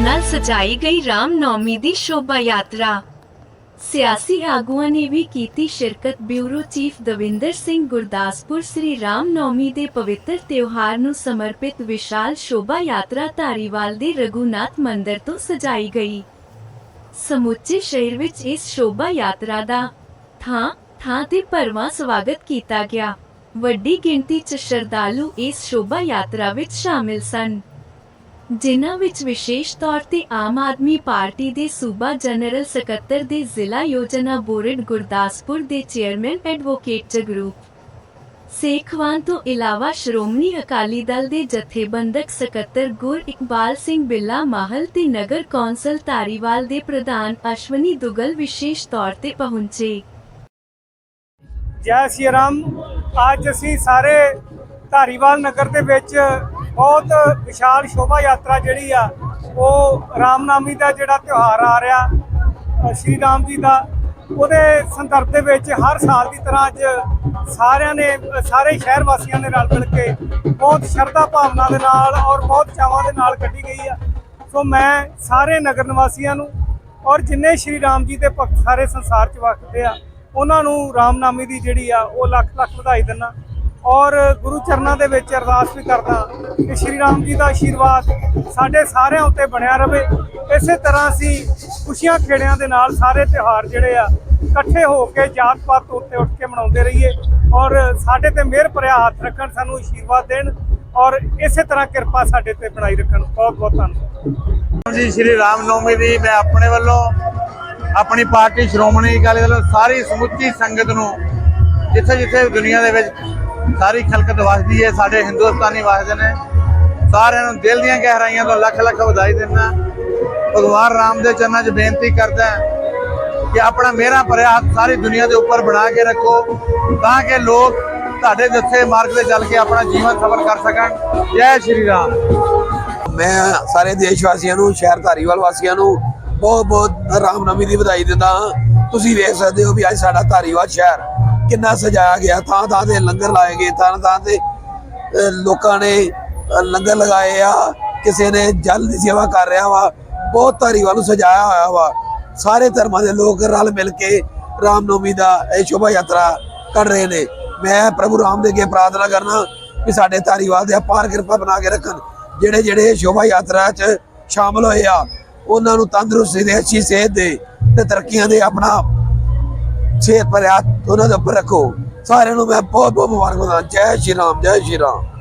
ਨਾਲ ਸਜਾਈ ਗਈ ਰਾਮ ਨੌਮੀ ਦੀ ਸ਼ੋਭਾ ਯਾਤਰਾ। ਸਿਆਸੀ ਆਗੂਆਂ ਨੇ ਵੀ ਕੀਤੀ ਸ਼ਿਰਕਤ। ਬਿਊਰੋ ਚੀਫ ਦਵਿੰਦਰ ਸਿੰਘ ਗੁਰਦਾਸਪੁਰ ਸ੍ਰੀ ਰਾਮ ਨੌਮੀ ਦੇ ਪਵਿੱਤਰ ਤਿਉਹਾਰ ਨੂੰ ਸਮਰਪਿਤ ਵਿਸ਼ਾਲ ਸ਼ੋਭਾ ਯਾਤਰਾ ਧਾਰੀਵਾਲ ਦੇ ਰਘੁਨਾਥ ਮੰਦਿਰ ਤੋਂ ਸਜਾਈ ਗਈ। ਸਮੁੱਚੇ ਸ਼ਹਿਰ ਵਿੱਚ ਇਸ ਸ਼ੋਭਾ ਯਾਤਰਾ ਦਾ ਥਾਂ ਥਾਂ ਤੇ ਭਰਵਾਂ ਸਵਾਗਤ ਕੀਤਾ ਗਿਆ। ਵੱਡੀ ਗਿਣਤੀ 'ਚ ਸ਼ਰਧਾਲੂ ਇਸ ਸ਼ੋਭਾ ਯਾਤਰਾ ਵਿੱਚ ਸ਼ਾਮਿਲ ਸਨ। ਜਿਨ੍ਹਾਂ ਵਿੱਚ ਵਿਸ਼ੇਸ਼ ਤੌਰ ਤੇ ਆਮ ਆਦਮੀ ਪਾਰਟੀ ਦੇ ਸੂਬਾ ਜਨਰਲ ਸਕੱਤਰ ਦੇ ਜ਼ਿਲ੍ਹਾ ਯੋਜਨਾ ਬੋਰਡ ਗੁਰਦਾਸਪੁਰ ਦੇ ਚੇਅਰਮੈਨ ਐਡਵੋਕੇਟ ਜਗਰੂਪ ਸੇਖਵਾਨ ਤੋਂ ਇਲਾਵਾ ਸ਼੍ਰੋਮਣੀ ਅਕਾਲੀ ਦਲ ਦੇ ਜਥੇਬੰਦਕ ਸਕੱਤਰ ਗੁਰ ਇਕਬਾਲ ਸਿੰਘ ਬਿੱਲਾ ਮਾਹਲ ਤੇ ਨਗਰ ਕੌਂਸਲ ਧਾਰੀਵਾਲ ਦੇ ਪ੍ਰਧਾਨ ਅਸ਼ਵਨੀ ਦੁਗਲ ਵਿਸ਼ੇਸ਼ ਤੌਰ ਤੇ ਪਹੁੰਚੇ। ਜੈ ਸ਼੍ਰੀ ਰਾਮ। ਅੱਜ ਅਸੀਂ ਸਾਰੇ ਧਾਰੀਵਾਲ ਨਗਰ ਦੇ ਵਿੱਚ ਬਹੁਤ ਵਿਸ਼ਾਲ ਸ਼ੋਭਾ ਯਾਤਰਾ ਜਿਹੜੀ ਆ, ਉਹ ਰਾਮਨਾਮੀ ਦਾ ਜਿਹੜਾ ਤਿਉਹਾਰ ਆ ਰਿਹਾ ਸ਼੍ਰੀ ਰਾਮ ਜੀ ਦਾ। ਉਹਦੇ ਸੰਦਰਭ ਦੇ ਵਿੱਚ ਹਰ ਸਾਲ ਦੀ ਤਰ੍ਹਾਂ ਅੱਜ ਸਾਰਿਆਂ ਨੇ ਸਾਰੇ ਸ਼ਹਿਰ ਵਾਸੀਆਂ ਦੇ ਰਲ ਮਿਲ ਕੇ ਬਹੁਤ ਸ਼ਰਧਾ ਭਾਵਨਾ ਦੇ ਨਾਲ ਔਰ ਬਹੁਤ ਚਾਵਾਂ ਦੇ ਨਾਲ ਕੱਢੀ ਗਈ ਆ। ਸੋ ਮੈਂ ਸਾਰੇ ਨਗਰ ਨਿਵਾਸੀਆਂ ਨੂੰ ਔਰ ਜਿੰਨੇ ਸ਼੍ਰੀ ਰਾਮ ਜੀ ਦੇ ਭਗਤ ਸਾਰੇ ਸੰਸਾਰ 'ਚ ਵਸਦੇ ਆ, ਉਹਨਾਂ ਨੂੰ ਰਾਮਨਾਮੀ ਦੀ ਜਿਹੜੀ ਆ, ਉਹ ਲੱਖ ਲੱਖ ਵਧਾਈ ਦਿੰਦਾ। ਔਰ ਗੁਰੂ ਚਰਨਾਂ ਦੇ ਵਿੱਚ ਅਰਦਾਸ ਵੀ ਕਰਦਾ ਕਿ ਸ਼੍ਰੀ ਰਾਮ ਜੀ ਦਾ ਆਸ਼ੀਰਵਾਦ ਸਾਡੇ ਸਾਰਿਆਂ ਉੱਤੇ ਬਣਿਆ ਰਵੇ। ਇਸੇ ਤਰ੍ਹਾਂ ਅਸੀਂ ਖੁਸ਼ੀਆਂ ਖੇੜਿਆਂ ਦੇ ਨਾਲ ਸਾਰੇ ਤਿਉਹਾਰ ਜਿਹੜੇ ਆ, ਇਕੱਠੇ ਹੋ ਕੇ ਜਾਤ ਪਾਤ ਤੋਂ ਉੱਤੇ ਉੱਠ ਕੇ ਮਨਾਉਂਦੇ ਰਹੀਏ। ਔਰ ਸਾਡੇ ਤੇ ਮਿਹਰ ਭਰਿਆ ਹੱਥ ਰੱਖਣ, ਸਾਨੂੰ ਆਸ਼ੀਰਵਾਦ ਦੇਣ। ਔਰ ਇਸੇ ਤਰ੍ਹਾਂ ਕਿਰਪਾ ਸਾਡੇ ਤੇ ਬਣਾਈ ਰੱਖਣ। ਬਹੁਤ ਬਹੁਤ ਧੰਨਵਾਦ। ਜੀ, ਸ਼੍ਰੀ ਰਾਮ ਨੌਮੀ ਦੀ ਮੈਂ ਆਪਣੇ ਵੱਲੋਂ ਆਪਣੀ ਪਾਰਟੀ ਸ਼੍ਰੋਮਣੀ ਅਕਾਲੀ ਦਲ ਸਾਰੀ ਸਮੁੱਚੀ ਸੰਗਤ ਨੂੰ ਜਿੱਥੇ ਜਿੱਥੇ ਦੁਨੀਆ ਦੇ ਵਿੱਚ ਸਾਰੀ ਖਲਕਤ ਵਸਦੀ ਹੈ, ਸਾਡੇ ਹਿੰਦੁਸਤਾਨੀ ਵਸਦੇ ਨੇ। ਸਾਰਿਆਂ ਨੂੰ ਦਿਲ ਦੀਆਂ ਗਹਿਰਾਈਆਂ ਤੋਂ ਲੱਖ ਲੱਖ ਵਧਾਈ ਦਿੰਦਾ। ਭਗਵਾਨ ਰਾਮ ਦੇ ਚਰਨਾਂ 'ਚ ਬੇਨਤੀ ਕਰਦਾ ਕਿ ਆਪਣਾ ਮੇਰਾ ਭਰਿਆ ਹੱਥ ਸਾਰੀ ਦੁਨੀਆ ਦੇ ਉੱਪਰ ਬਣਾ ਕੇ ਰੱਖੋ, ਤਾਂ ਕਿ ਲੋਕ ਤੁਹਾਡੇ ਦੱਸੇ ਮਾਰਗ ਤੇ ਚੱਲ ਕੇ ਆਪਣਾ ਜੀਵਨ ਸਫਲ ਕਰ ਸਕਣ। ਜੈ ਸ਼੍ਰੀ ਰਾਮ। ਮੈਂ ਸਾਰੇ ਦੇਸ਼ ਵਾਸੀਆਂ ਨੂੰ ਸ਼ਹਿਰ ਧਾਰੀਵਾਲ ਵਾਸੀਆਂ ਨੂੰ ਬਹੁਤ ਬਹੁਤ ਰਾਮਨਵਮੀ ਦੀ ਵਧਾਈ ਦਿੰਦਾ ਹਾਂ। ਤੁਸੀਂ ਵੇਖ ਸਕਦੇ ਹੋ ਵੀ ਅੱਜ ਸਾਡਾ ਧਾਰੀਵਾਲ ਸ਼ਹਿਰ ਕਿੰਨਾ ਸਜਾਇਆ ਗਿਆ, ਥਾਂ ਥਾਂ ਤੇ ਲੰਗਰ ਲਾਏ ਗਏ, ਥਾਂ ਥਾਂ ਤੇ ਲੋਕਾਂ ਨੇ ਲੰਗਰ ਲਗਾਏ ਆ, ਕਿਸੇ ਨੇ ਜਲ ਦੀ ਸੇਵਾ ਕਰ ਰਿਹਾ ਵਾ, ਬਹੁਤ ਧਾਰੀਵਾਲ ਨੂੰ ਸਜਾਇਆ ਹੋਇਆ ਵਾ। ਸਾਰੇ ਧਰਮਾਂ ਦੇ ਲੋਕ ਰਲ ਮਿਲ ਕੇ ਰਾਮ ਨੌਮੀ ਦਾ ਇਹ ਸ਼ੋਭਾ ਯਾਤਰਾ ਕਰ ਰਹੇ ਨੇ। ਮੈਂ ਪ੍ਰਭੂ ਰਾਮ ਦੇ ਅੱਗੇ ਪ੍ਰਾਰਥਨਾ ਕਰਨਾ ਕਿ ਸਾਡੇ ਧਾਰੀਵਾਲ ਦੇ ਅਪਾਰ ਕਿਰਪਾ ਬਣਾ ਕੇ ਰੱਖਣ। ਜਿਹੜੇ ਜਿਹੜੇ ਸ਼ੋਭਾ ਯਾਤਰਾ 'ਚ ਸ਼ਾਮਲ ਹੋਏ ਆ, ਉਹਨਾਂ ਨੂੰ ਤੰਦਰੁਸਤੀ ਦੇ, ਅੱਛੀ ਸਿਹਤ ਦੇ ਤੇ ਤਰੱਕੀਆਂ ਦੇ ਆਪਣਾ ਸਿਹਤ ਭਰਿਆ, ਉਹਨਾਂ ਦੇ ਉੱਪਰ ਰੱਖੋ। ਸਾਰਿਆਂ ਨੂੰ ਮੈਂ ਬਹੁਤ ਬਹੁਤ ਮੁਬਾਰਕ ਦਿੰਦਾ। ਜੈ ਸ਼੍ਰੀ ਰਾਮ, ਜੈ ਸ਼੍ਰੀ ਰਾਮ।